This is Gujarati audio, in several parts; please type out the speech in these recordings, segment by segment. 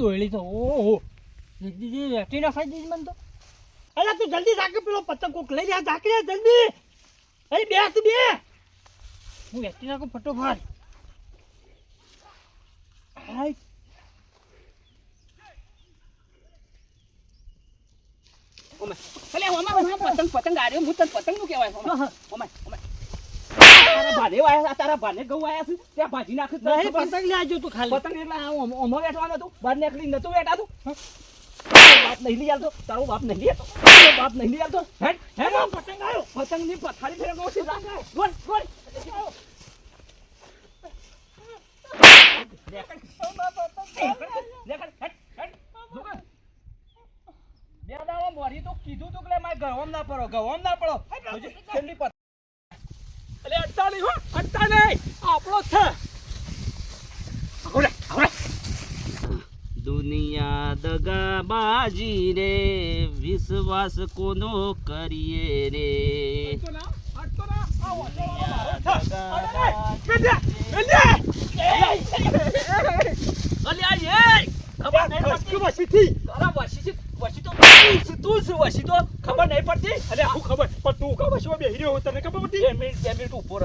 દોયડી તો ઓહો. જલ્દી વેટી ના ખાઈ દીધી મને તો. અરે તું જલ્દી જાકે પેલો પતંગ કોક લઈ જા જાકે જલ્દી. અરે બે તું બે. હું વેટી નાખું ફટોફટ. પતંગ પતંગ આર્યો હું તને પતંગનું કહેવાય? ઓમાં હા. ઓમાં ઓમાં. તારા ભાને વાયા તારા ભાને ગૌ વાયા છે? ત્યાં ભાજી નાખે નહીં પતંગ લેજો તું ખાલી. પતંગ એટલે ઓમો બેઠવાનો તું બહાર નીકળી નતું બેઠા બાપ નહીં લઈ આવતો. તારો બાપ નહીં લઈ આવતો. બાપ નહીં લઈ આવતો. હેડ હેડ પતંગ આવ્યો. પતંગની પથારી ફેરવો છે ગોળ ગોળ. બે દાડા મોરી તો કીધું તું કે મારે ગવામ ના પડો. ગવામ ના પડો. છેલ્લી પત અલે નહીં હો અડતાલી. આપણો છે. દુનિયા દગાબાજી રે વિશ્વાસ કોનો કરીએ રે? ખબર નહીં પડતી વસીથી તારા વસી છે વસી તો તું શું તું તો? ખબર નહીં પડતી? અરે આવું ખબર. પણ તું ખબર શું બે હીરો તને ખબર પડતી બે મિનિટ બે મિનિટ ઊભો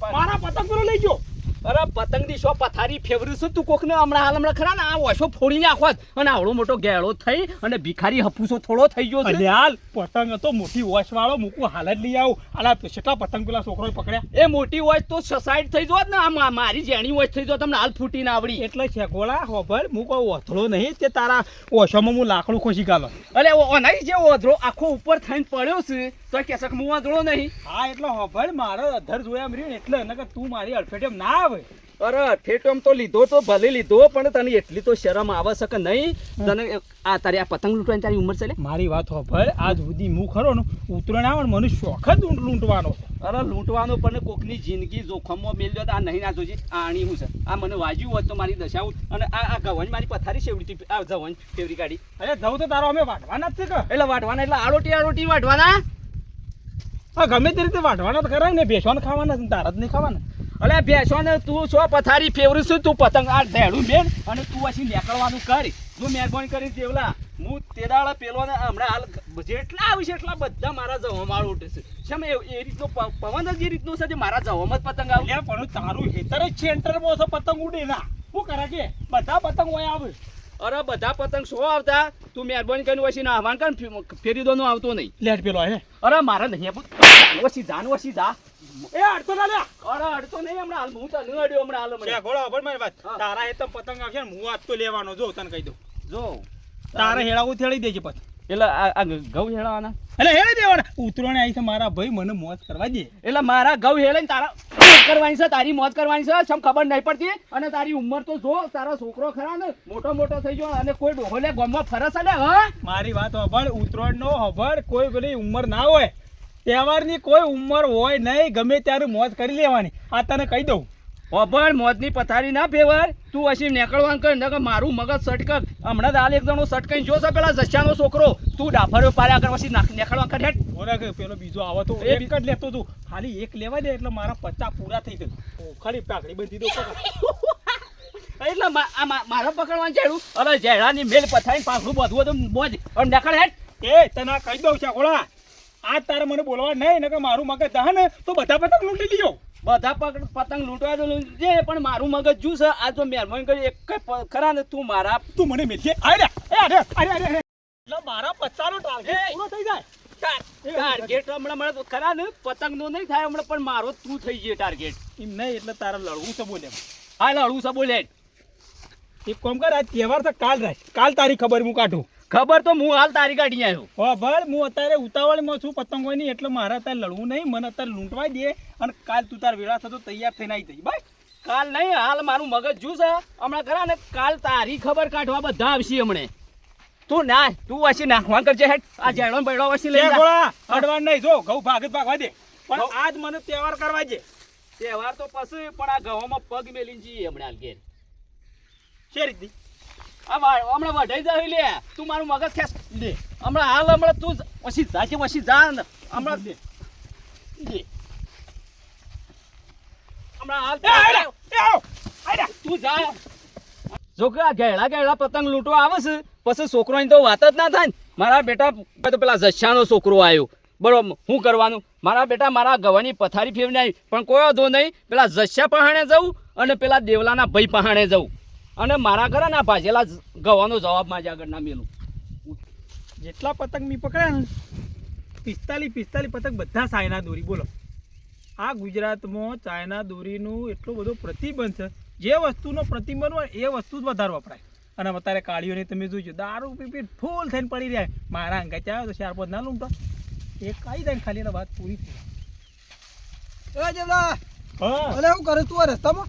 પા- મારા પતંગ પર લઈ ગયો. અરે પતંગની શો પથારી ફેવરી છું? તું કોકને હમણાં હાલ હમણાં ખરા ને આ ઓછો ફોડી નાખો અને આવડો મોટો ગેળો થઈ અને ભિખારી હપુસો થોડો થઈ ગયો છે. હાલ પતંગ હતો મોટી વોશ વાળો મૂકું હાલ જ લઈ આવું. આલા કેટલા પતંગ પેલા છોકરો પકડ્યા. એ મોટી હોય તો સસાઈડ થઈ જોત ને. આ મારી જેણી હોય થઈ જો તમને હાલ ફૂટી ના આવડી. એટલે છે ગોળા હોભળ હું કોઈ ઓથળો નહીં તે તારા ઓછામાં હું લાકડું ખોસી ગાલો અલે ઓનાઈ જે ઓધરો આખો ઉપર થઈને પડ્યો છે તો કે મું હું વાંધળો નહીં. હા એટલે હોભળ મારો અધર જોયા ને એટલે નકર તું મારી અડફેટે ના આવે અરે ઠેઠમ તો લીધો તો ભલે લીધો પણ તને એટલી તો શરમ આવે શકે નહીં? તને આ તારી આ પતંગ લૂંટવાની તારી ઉંમર છે ને મારી વાત હોભળ આજ સુધી હું ખરો ને ઉતરણ આવે મને શોખ જ લૂંટવાનો અરે લૂંટવાનો પણ કોકની જિંદગી જોખમમાં મેલ્યો તો આ નહીં ના જોજી આ આણી હું છે. આ મને વાજ્યું હોત તો મારી દશા. અને આ આ ગવન મારી પથારી શેવડી આ જવન ફેવરી કાઢી અરે જવું તો તારો અમે વાટવાના જ છે કે? એટલે વાટવાના એટલે આરોટી આરોટી વાટવાના હા ગમે તે રીતે વાટવાના તો ખરા ને બેસવાના ખાવાના તારા જ નહીં ખાવાના. અલે બેસો ને તું છો પથારી ફેવરી છું તું પતંગ આ ધેડું બેન અને તું પછી નીકળવાનું કરી. તું મહેરબાની કરી દેવલા હું તેડાળા પેલો ને હમણાં હાલ જેટલા આવી છે એટલા બધા મારા જવામાં ઉઠે છે. શેમ એ એ રીતનો પવન જ એ રીતનો છે મારા જવામાં જ પતંગ આવે. પણ તારું હેતર જ સેન્ટરમાં છો પતંગ ઉડે ના. શું કરે કે? બધા પતંગ હોય આવે. અરે બધા પતંગ શું આવતા? તું મહેરબાની કરીને વસી ના આવવાનું કર ફેરી દોનો આવતો નહીં. લેટ પેલો હે. અરે મારે નહીં વસી જાન વસી જા. એ અડતો ના લ્યા અરે અડતો નહીં હમણાં હાલ હું તને અડ્યો હમણાં હાલ મને. ગોળા ખબર મારી વાત. તારા હેતમ પતંગ આવશે ને હું આજ તો લેવાનો જો તને કહી દઉં. જો. તારે હેળાવું થેળી દેજે પછી. એટલે આ ઘઉં હેળવાના? એટલે હેળી દેવાના. ઉતરોને આવી છે મારા ભાઈ મને મોત કરવા દે. એટલે મારા ઘઉં હેળે ને તારા કરવાની છે તારી મોત કરવાની છે સમ ખબર નહીં પડતી. અને તારી ઉંમર તો જો તારો છોકરો ખરા ને મોટો મોટો થઈ ગયો અને કોઈ ડોહો લે ગામમાં ફરસ અલે હા? મારી વાત હબળ ઉતરોણ નો હબળ કોઈ પેલી ઉંમર ના હોય. તહેવારની કોઈ ઉંમર હોય નહીં ગમે ત્યારે મોજ કરી લેવાની. આ તને કહી દઉં. અભણ મોજની પથારી ના ફેવાર તું પછી નીકળવાનું કર નકર મારું મગજ સટક હમણાં હાલ એક જણો સટકાઈ જો છે પેલા જસ્યાનો છોકરો. તું ડાફર્યો પાડે કર પછી નીકળવાનું કર હેઠ બોલે પેલો બીજો આવો તો એક જ લેતો તું. ખાલી એક લેવા દે એટલે મારા પચા પૂરા થઈ ગયા ખાલી પાકડી બંધી દો એટલે મારે પકડવાનું છે અરે જેડાની મેલ પથારી પાછું બધું બધું મોજ. અને નીકળ હેઠ એ તને કહી દઉં છે ઓળા આ તારે મને બોલવા નહીં નકર મારું મગજ દહે ને તો બધા પતંગ લૂંટી લીધો. બધા પતંગ લૂંટવા તો લૂંટજે પણ મારું મગજ જુ છે આ તો મહેરબાની કરી એક ખરા ને તું મારા તું મને મેલજે અરે અરે અરે અરે એટલે મારા પચાસનો ટાર્ગેટ પૂરો થઈ જાય. ટાર્ગેટ હમણાં મળે તો ખરા ને પતંગ નો નહીં થાય હમણાં પણ મારો તું થઈ જાય ટાર્ગેટ. એમ નહીં એટલે તારે લડવું છે બોલે. હા લડવું છે બોલે. એક કોમ કર આ તહેવાર છે કાલ રાખ. કાલ તારી ખબર હું કાઢું. ખબર તો હું હાલ તારી કાઢી આવ્યો ખબર હું અત્યારે ઉતાવળમાં છું પતંગો નહીં એટલે મારે અત્યારે લડવું નહીં મને અત્યારે લૂંટવાઈ દે અને કાલ તું તાર વેળા થતો તૈયાર થઈને આવી જઈ બસ. કાલ નહીં હાલ મારું મગજ જુ છે હમણાં ખરા ને કાલ તારી ખબર કાઢવા બધા આવશે હમણે. તું ના તું વાસી નાખવા કરજે હેઠ આ જેડો બેડો વાસી લઈ અડવાન નહીં જો ઘઉં ભાગ જ ભાગવા દે. પણ આજ મને તહેવાર કરવા દે. તહેવાર તો પછી પણ આ ઘઉંમાં પગ મેલીને જઈએ હમણાં ઘેર. શેરી હમણાં વઢાઈ લે. તું મારું મગજ ખેસ લે. હમણાં હાલ હમણાં તું પછી છે જા હમણાં દે દે હમણાં હાલ. તું જા. જો કે આ ઘેડા ઘેડા પતંગ લૂંટવા આવે છે. પછી છોકરોની તો વાત જ ના થાય ને. મારા બેટા તો પેલા જસ્યાનો છોકરો આવ્યો બરોબર હું કરવાનું? મારા બેટા મારા ગવાની પથારી ફેરવી આવી પણ કોઈ વાંધો નહીં પેલા જસ્યા પહાણે જવું અને પેલા દેવલાના ભાઈ પહાણે જવું. અને મારા ઘરે ના ભાજેલા ગવાનો જવાબ મારી આગળ ના મેલું. જેટલા પતંગ મી પકડ્યા ને પિસ્તાલીસ પિસ્તાલીસ પતંગ બધા ચાઇના દોરી બોલો. આ ગુજરાતમાં ચાઇના દોરીનું એટલો બધો પ્રતિબંધ છે. જે વસ્તુનો પ્રતિબંધ હોય એ વસ્તુ જ વધારે વપરાય. અને અત્યારે કાળીઓને તમે જોઈજો દારૂ પી પી ફૂલ થઈને પડી રહ્યા મારા અંગે ચાવે તો ચાર પાંચ ના લૂંટો. એ કાઈ થાય ને ખાલી વાત પૂરી થઈ એ જેવડા હા. અલે હું કરે તું આ રસ્તામાં?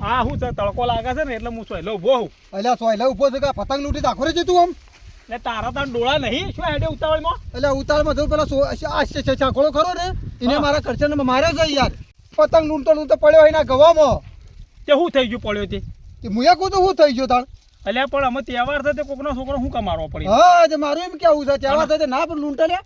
આ શું છે? તડકો લાગે છે ને એટલે હું સોય ઊભો હું અલ્યા સોયલા ઊભો છે કે પતંગ લૂટી દાખો છે તું આમ? એટલે તારા તાર ડોળા નહીં? શું હેડે ઉતાવળમાં? એટલે ઉતાવળમાં જવું પેલા આશ્ચર્ય આ છાકોળો ખરો ને? એને મારા ખર્ચાને માર્યો છે યાર. પતંગ લૂંટો લૂંટો પડ્યો એના ગવામાં. તે શું થઈ ગયું પડ્યો તે? મુયા કહું તો શું થઈ ગયો તાણ? એટલે પણ અમે તહેવાર છે કોકનો છોકરો શું કમારવો પડી? હા જે મારું એમ કેવું છે. તહેવાર સાથે ના પણ લૂંટા લે.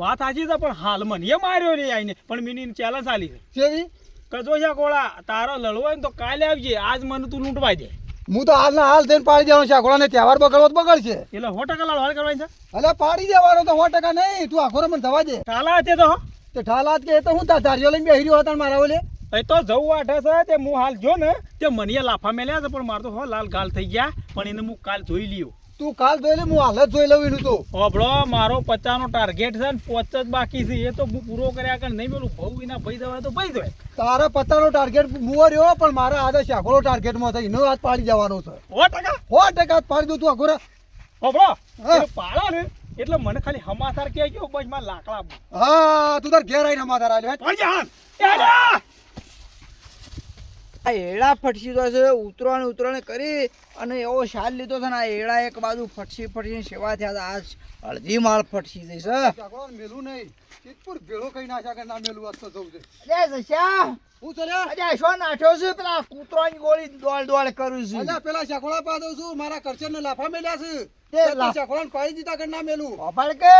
વાત સાચી છે પણ હાલમાં નહીં એ માર્યો રે આઈને. પણ મીની ચેલેન્જ આલી છે. કેવી? કજો છે ગોળા? તારો લડવો હોય ને તો કાલે આવજે. આજ મને તું લૂંટવા દે. હું તો હાલના હાલ થઈને પાડી દેવાનો ગોળાને તહેવાર બગડવો તો બગડશે. એટલે સો ટકા લડવાડ કરવાની છે? એટલે પાડી દેવાનો તો સો ટકા નહીં. તું આખો મને થવા દે. ઠાલા તે તો તે ઠાલા કે તો હું ધારીઓ લઈને બેહી રહ્યો હતા મારા ઓલે? એ તો જવું આઠે છે તે હું હાલ જો ને તે મને લાફા મેલ્યા છે પણ મારે તો હો લાલ ગાલ થઈ ગયા. પણ એને હું કાલ જોઈ લ્યો. તું કાલ જોઈ લે હું હાલ જ જોઈ લઉં એનું તો. હોબળો મારો પચાસનો ટાર્ગેટ છે ને પોચ જ બાકી છે. એ તો હું પૂરો કર્યા કર નહીં પેલું બહુ એના ભાઈ દેવાય તો ભાઈ દેવાય તારા પત્તાનો ટાર્ગેટ મુવો રહ્યો પણ મારા આજે શાકોળો ટાર્ગેટમાં છે. એનો હાથ પાડી જવાનો છે. સો ટકા? સો ટકા પાડી દઉં તું આખો રે. હોબળો હા. પાડો ને એટલે મને ખાલી હમાસાર કે ગયો બસમાં લાકડા હા તું તાર ઘેર આવીને અમારા રાજ પડી જા હાલ. એ હાલ્યા. આ એળા ફટસી તો છે ઉતરણ ઉતરણ કરી અને એવો શાલ લીધો છે ને આ એળા એક બાજુ ફટસી ફટસી સેવા થયા આ અડધી માળ ફટસી જઈ છે. મેલું નહીં. ચિતપુર ભેળો કઈ ના કે ના મેલું વાંચતો જવું છે. અરે જશા. હું ચલ્યા? અરે શું નાઠ્યો છે? પેલા કૂતરાની ગોળી દોડ દોડ કરું છું. પેલા શાકોળા પા છું. મારા કરચરને લાફા મેલ્યા છે. તે પાડી દીધા કે ના મેલું? અપાડ કે.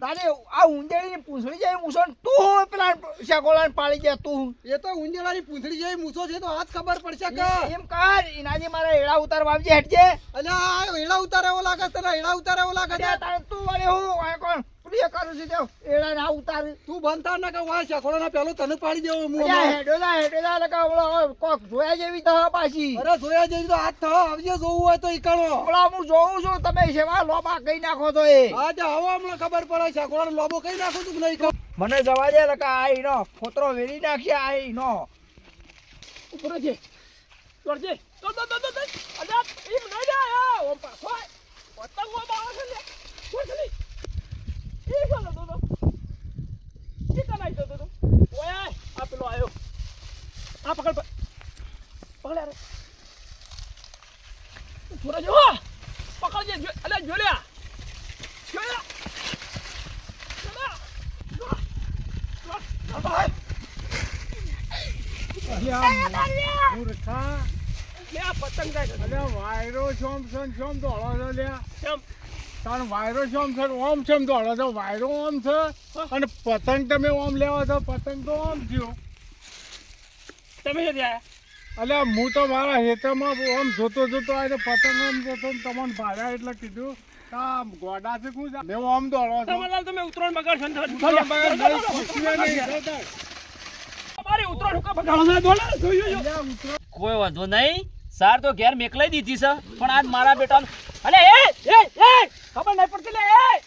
તારે આ ઉંદેડીની પૂંછડી જાય મૂછો તું હું પેલા શાકોલાને પાડી દે તું એ તો ઉંજેલાની પૂંછડી જેવી મૂછો છે તો આજ ખબર પડશે કે. એમ કર એનાથી મારા એડા ઉતારવા આવજે હેઠજે અલ્યા એડા ઉતારે એવો લાગે તને એડા ઉતારે એવો લાગે તારે તું વળી હું કોણ પ્રિય કરું છું દેવ એડા ના ઉતાર. તું બનતા ના કે વાહ શાકોળાના પેલો તને પાડી દેવો હું હેડોલા હેડોલા લગા ઓળો કોક જોયા જેવી તો પાછી. અરે જોયા જેવી તો હાથ થવા આવજે જોવું હોય તો ઈકણો. ઓળા હું જોઉં છું તમે સેવા લોબા કઈ નાખો તો એ? આજે હવે હમણાં ખબર પડે છે ઘોડાનો લોબો કઈ નાખો તું નહીં મને જવા દે લગા આ ઈનો ફોતરો વેરી નાખ્યા આ ઈનો. ઉપર છે તો તો તો તો તો. અલ્યા, એમ નહીં રે, આ, ઓમ પાછો આય. પતંગો બાવા છે લે. કોઈ છે નહીં. ઈ ચાલો તો તો. ઈ કાં નાઈ જતો તો? ઓય આય. આ પેલો આયો. આ પકડ પ- પકડ યાર. થોડા જો પકડજે જો અલ્યા જો લ્યા જો લ્યા જો લ્યા. જો. જો. આ ભાઈ. મૂર્ખા લે પતંગ અલ્યા વાયરો છે શોમ દોડો છો લ્યા છે ઓમ શોમ દોડો છો વાયરો છે અને પતંગ તમે ઓમ લેવા છો પતંગ તો ઓમ થયો તમે છે હું તો મારા હેતરમાં ઓમ જોતો જોતો આવીને પતંગ ઓમ જોતો તમને ભાડ્યા એટલે કીધું આ ગોડા છે શું મેં ઓમ દોડો છો તમે ઉતરાણ બગાડ જોતા. તમારી ઉતરાણ હુકા બગાડો છો દોડો ઉતરો કોઈ વાંધો નહીં. સાર તો ઘેર મેકલાઈ દીધી છે પણ આજ મારા બેટાનું અલે એ એ એ ખબર નહીં પડતી લે એ.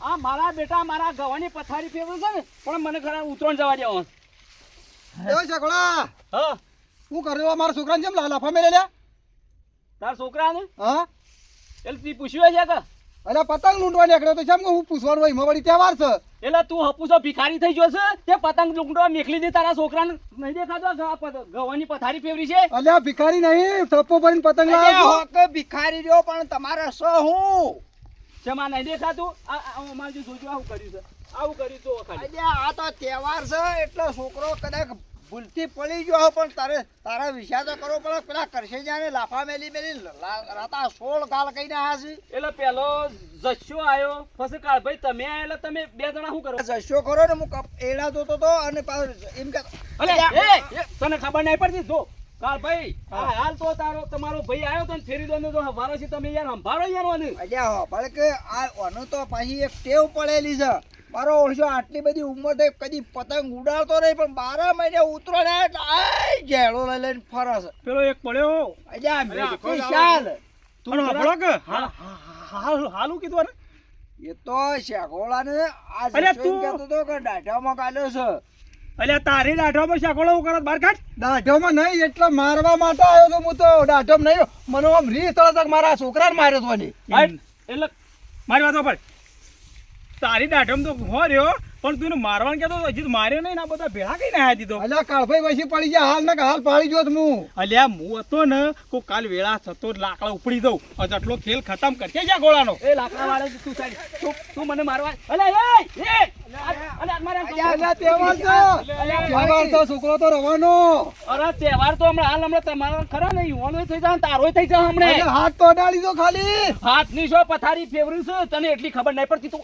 આ મારા બેટા મારા ગવાની પથારી ફેરવે છે ને પણ મને ખરા ઉતરણ જવા દેવો. એ શાકોળા હા. શું કર્યો મારા છોકરાને જેમ લાફા મેલે લ્યા. તાર છોકરાને? હા? એટલે તી પૂછ્યું છે કે અરે પતંગ લૂંટવા નીકળ્યો તો જેમ હું પૂછવાનું હોય એમાં વળી તહેવાર છે. એટલે તું હપુસો ભિખારી થઈ ગયો છે? તે પતંગ લૂંટવા મેખલી દે તારા છોકરાને નહીં દેખાતો? ગવાની પથારી ફેવરી છે? અલ્યા ભિખારી નહીં થપ્પો ભરીને પતંગ લાવ્યો ભિખારી રહ્યો પણ તમારે સો હું? જેમાં નહીં દેખાતું? અમારે જે જોજો આવું કર્યું છે. આવું કર્યું તો આ તો તહેવાર છે એટલે છોકરો કદાચ ભૂલથી પડી ગયો પણ તારે તારા વિચાર તો કરવો પડે પેલા કરશે જાને લાફા મેલી મેલી રાતા સોળ ગાલ કઈને આયા છે. એટલે પેલો જસ્યો આવ્યો પછી કાળ ભાઈ તમે આયા એટલે તમે બે જણા શું કરો? જશો કરો ને હું એડા જોતો તો અને એમ કે તને ખબર નહીં પડતી? જો કાલ ભાઈ આ હાલ તો તારો તમારો ભાઈ આવ્યો તો ફેરી દો તો હવારો છે તમે યાર સંભાળો યાર મને અલ્યા હો ભલે કે આ ઓનું તો પાછી એક ટેવ પડેલી છે. મારો ઓળશો આટલી બધી ઉંમર થઈ કદી પતંગ ઉડાડતો નહીં પણ બારા મહિને ઉતરો ને એટલે ઘેડો લઈ લઈને ફરસ પેલો એક પડ્યો. શાલ તું હબળો કે હાલ કીધું ને એ તો શેગોળાને આ અલ્યા, તું- કહેતો તો કે દાઢામાં કાઢ્યો છે. અલ્યા તારી દાઢો પર હું કરત બાર કાઢ. દાઢોમાં નહીં એટલે મારવા માટે આવ્યો તો હું તો દાઢોમાં નહીં મને આમ રીસ તળે મારા છોકરાને માર્યો તો. એટલે મારી વાત પર તારી દાઢમ તો હો રહ્યો. પણ તું મારવાનું કેતો હજી તો માર્યો નહીં ના આ બધા ભેળા કઈ ના દીધો અલ્યા કાળભાઈ પછી પડી ગયા. હાલ ને હાલ પાડી ગયો તો હું. અલ્યા હું હતો ને કો કાલ વેળા થતો લાકડા ઉપડી દઉં. અને આટલો ખેલ ખતમ કરશે ગયા ગોળાનો. એ લાકડા વાળા તું તું મને મારવા અલ્યા એ! તહેવાર છોકરો તો રવાનો અરે તહેવાર તો હમણાં હાલ હમણાં તમારા ખરા ને યુવાનો થઈ જાય તારો થઈ જાય હમણાં હાથ તો અડાડી દો ખાલી હાથની શો પથારી ફેવરી છે તને એટલી ખબર નહીં પડતી તું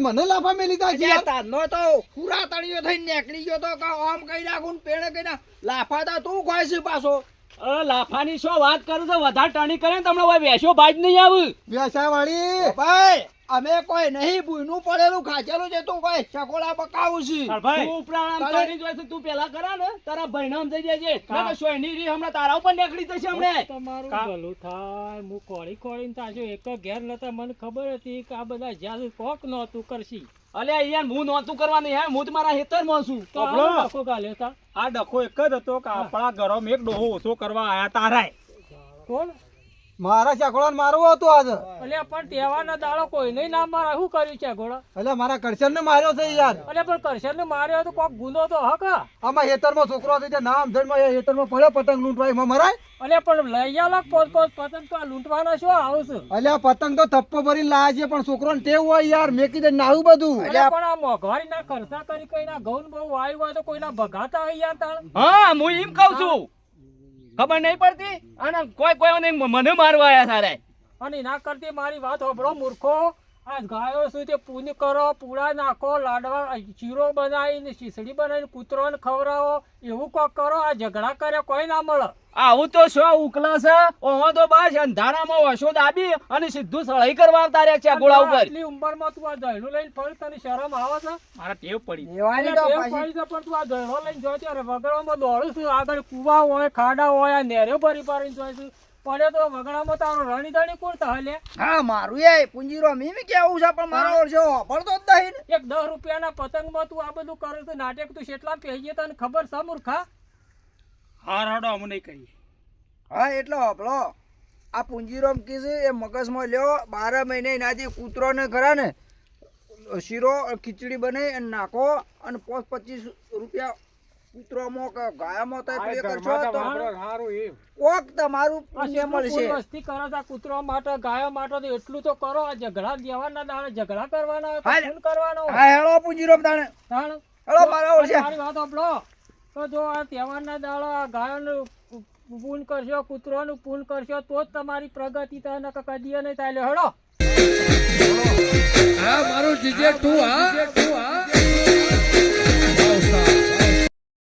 મને લાફા મેલી તા છે તારનો તો પૂરા તળિયો થઈ નીકળી ગયો તો કે આમ કઈ નાખું ને પેડે કઈ ના લાફા તા તું ખાય છે પાછો અરે લાફાની શો વાત કરું છું વધારે ટાણી કરે ને તમને હવે ભાઈ જ નહીં આવે. વ્યવસાય વાળી ભાઈ અમે કોઈ નહીં ભૂનું પડેલું ખાચેલું છે તું કોઈ ચકોડા બકાવું છે. તું ઉપરાણામ તારે- જોઈશે તું પેલા કરા ને તારા ભાઈનામ થઈ જજે નકર સોયની રી હમણાં તારા ઉપર નીકળી જશે હમણે. તમારું ભલું થાય હું કોળી કોળીને તાજો એક ઘેર નતા મને ખબર હતી કે આ બધા જ્યાં કોક નહોતું કરશી. અલ્યા યાર હું નહોતું કરવાનું હે? હું મારા હેતરમાં છું. તો ડખો ગાલ્યો તા. આ ડખો એક જ હતો કે આપણા ઘરોમાં એક ડોહો ઓછો કરવા આયા તારાય. કોણ? મારા ચાકોડા મારવો હતો આજે. એટલે પણ તહેવારના દાડો કોઈને ના મારા. શું કર્યું છે ઘોડા એટલે મારા કરશન ને માર્યો છે યાર. એટલે પણ કરશન ને માર્યો તો કોક ગુનો તો હક આમાં હેતરમાં છોકરો હતો તે નામ ધરમાં હેતરમાં પડ્યો પતંગ લૂંટવા એમાં મરાય. અલ્યા પણ લઈ આલો પોત પોત પતંગ તો આ લૂંટવાના શું આવશે એટલે પતંગ તો થપ્પો ભરીને લાયા છે પણ છોકરો ને ટેવ હોય યાર મેં કીધું નાવું બધું. અલ્યા પણ આ મોંઘવારી ના ખર્ચા કરી કઈના ઘઉં બહુ આવ્યું હોય તો કોઈના ભગાતા હોય યાર તાણ? હા હું એમ કહું છું. ખબર નહીં પડતી? અને કોઈ કોઈ મને મારવા આયા તારે અને ના કરતી મારી વાત હોભળો મૂર્ખો. આ ગાયો શું તે પૂન કરો પૂળા નાખો લાડવા ચીરો બનાવીને શીસડી બનાવીને કૂતરોને ખવડાવો એવું કોક કરો આ ઝઘડા કરે કોઈ ના મળે. આવું તો શો ઉકલા છે? ઓહો તો બસ અંધારામાં વસો દાબી અને સીધું સળાઈ કરવા આવતા રહ્યા છે ગોળા ઉપર. આટલી ઉંમરમાં તું આ દહેણું લઈને ફરી તને શરમ આવે છે? મારા ટેવ પડી. દેવાની તો પડી છે પણ તું આ દહેણો લઈને જોઈ ત્યારે વગડામાં દોડું છું આગળ કુવા હોય ખાડા હોય આ નેરે ભરી ભરીને જોઈ છું પડ્યો તો વગડામાં તારો રણી ધણી કોણ તાલે હા મારું એ પુંજીરો મીમી કેવું છે પણ મારો ઓળશો પડતો જ નહીં એક દસ રૂપિયાના પતંગમાં તું આ બધું કરે છે નાટક તું કેટલા પેજે તને ખબર છે મૂર્ખા હાર હાડો અમને નહીં કરીએ. હા એટલો હોપલો આ પુંજીરોમ કીધું એ મગજમાં લ્યો બાર મહિને એનાથી કૂતરોને ખરા ને શીરો ખીચડી બને અને નાખો અને પાંચ પચીસ રૂપિયા કૂતરોમાં કે ગાયામાં તો એ કરશો તો સારું એ કોક તમારું આ પુણ્ય મળશે. મસ્તી કરો તા કૂતરો માટે ગાયો માટે તો એટલું તો કરો આ ઝઘડા દેવાના દાણે ઝઘડા કરવાના તો. ખૂન કરવાનો હા હેળો પુંજીરોમ દાણે તાણ. હેળો મારા ઓળશે મારી વાત સાંભળો. તો જો આ તહેવારના દાડો આ ગાયોનું પૂન કરશો કૂતરોનું પૂન કરશો તો જ તમારી પ્રગતિ થાય ને કદી નહીં થાય. હેડો. હા મારું જીજે તું હા.